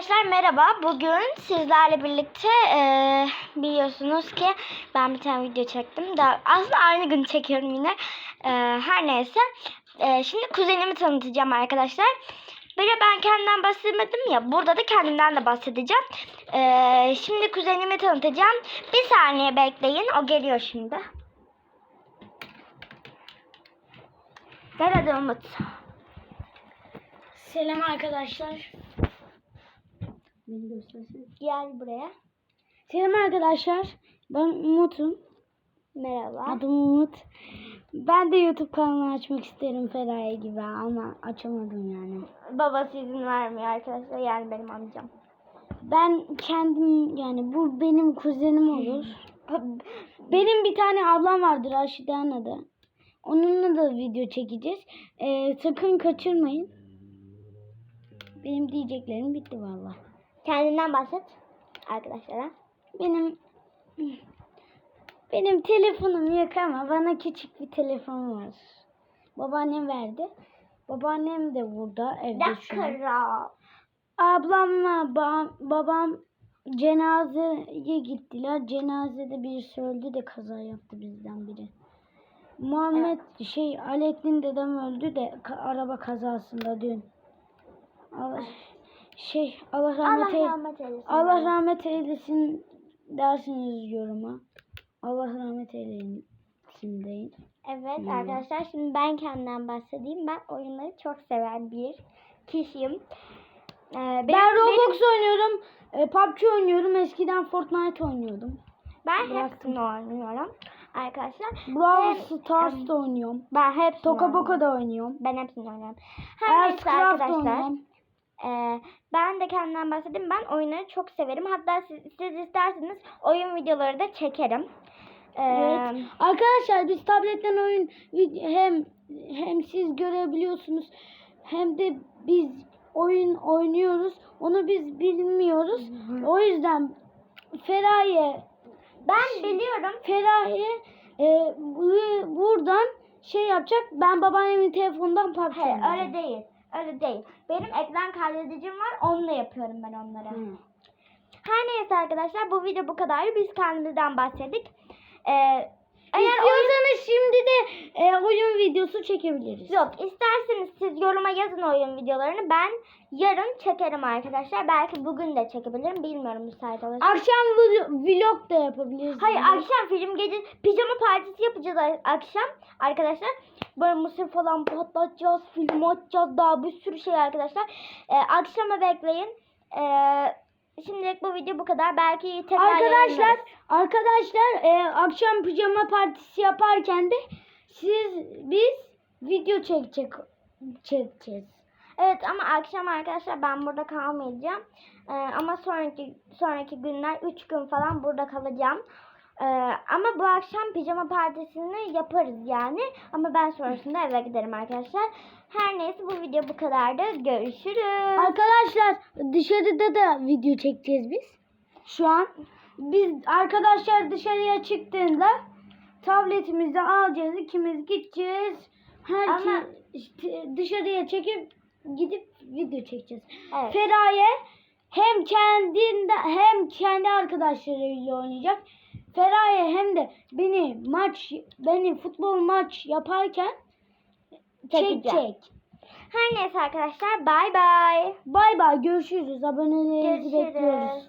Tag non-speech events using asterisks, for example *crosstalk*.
Arkadaşlar merhaba. Bugün sizlerle birlikte eee, biliyorsunuz ki ben bir tane video çektim. Daha, aslında aynı gün çekiyorum yine. Eee, her neyse. Eee, şimdi kuzenimi tanıtacağım arkadaşlar. Böyle ben kendimden bahsetmedim ya. Burada da kendimden de bahsedeceğim. Eee, şimdi kuzenimi tanıtacağım. Bir saniye bekleyin. O geliyor şimdi. Gel hadi Umut. Selam arkadaşlar. Beni göstersene. Gel buraya. Selam arkadaşlar. Ben Umut'um. Merhaba. Adım Umut. Ben de YouTube kanalı açmak isterim Feraye gibi ama açamadım yani. Babası izin vermiyor arkadaşlar. Yani benim amcam. Ben kendim yani bu benim kuzenim olur. *laughs* Benim bir tane ablam vardır Raşide adı. Onunla da video çekeceğiz. Ee, sakın kaçırmayın. Benim diyeceklerim bitti valla. Kendinden bahset arkadaşlara. Benim benim telefonum yok ama bana küçük bir telefon var. Babaannem verdi. Babaannem de burada evde şu an. Ablamla ba- babam cenazeye gittiler. Cenazede birisi öldü de kaza yaptı bizden biri. Muhammed şey Alaaddin dedem öldü de araba kazasında dün. Allah, şey Allah rahmet, Allah rahmet eylesin. Allah rahmet eylesin dersiniz yoruma. Allah rahmet eylesin deyin. Evet Hmm. arkadaşlar şimdi ben kendimden bahsedeyim. Ben oyunları çok seven bir kişiyim. Ee, benim- ben Roblox oynuyorum. e, PUBG oynuyorum. Eskiden Fortnite oynuyordum. ben bıraktım. hepsini oynuyorum arkadaşlar. Brawl Stars da oynuyorum. Ben hepsini Toka. Boka da oynuyorum. Ben hepsini oynuyorum. Her neyse arkadaşlar. oynuyorum. Ee, ben de kendimden bahsedeyim. Ben oyunları çok severim. Hatta siz, siz isterseniz oyun videoları da çekerim. Ee, Evet. Arkadaşlar biz tabletten oyun hem hem siz görebiliyorsunuz hem de biz oyun oynuyoruz. Onu biz bilmiyoruz. O yüzden Feraye Ben biliyorum. Feraye e, bu- buradan şey yapacak. Ben babaannemin telefonundan PUBG Hayır öyle değil. Öyle değil. Benim ekran kaydedicim var. Onunla yapıyorum ben onları. Hı. Her neyse arkadaşlar bu video bu kadardı. Biz kendimizden bahsettik. Ee, eğer. İstiyorsanız şimdi de e, oyun videosu çekebiliriz. Yok isterseniz siz yoruma yazın oyun videolarını. Ben yarın çekerim arkadaşlar. Belki bugün de çekebilirim. Bilmiyorum müsait olursa. Akşam vlog, da yapabiliriz. Hayır akşam film gece pijama partisi yapacağız akşam arkadaşlar. Böyle mısır falan patlatacağız, film açacağız daha bir sürü şey arkadaşlar. Ee, akşama bekleyin. Ee, şimdilik bu video bu kadar. Belki tekrar Arkadaşlar, yayınlarız. arkadaşlar e, akşam pijama partisi yaparken de siz biz video çekecek çekeceğiz. Evet ama akşam arkadaşlar ben burada kalmayacağım. Ee, ama sonraki sonraki günler 3 gün falan burada kalacağım. Ee, ama bu akşam pijama partisini yaparız yani. Ama ben sonrasında eve giderim arkadaşlar. Her neyse bu video bu kadardı. Görüşürüz. Arkadaşlar dışarıda da video çekeceğiz biz. Şu an biz arkadaşlar dışarıya çıktığında tabletimizi alacağız. ikimiz gideceğiz. Herkes Ama- işte dışarıya çekip gidip video çekeceğiz. Evet. Feraye hem kendinde hem kendi arkadaşlarıyla oynayacak. Feraye hem de beni maç beni futbol maç yaparken çekecek. Her neyse arkadaşlar bay bay. Bay bay görüşürüz. Abonelerinizi bekliyoruz.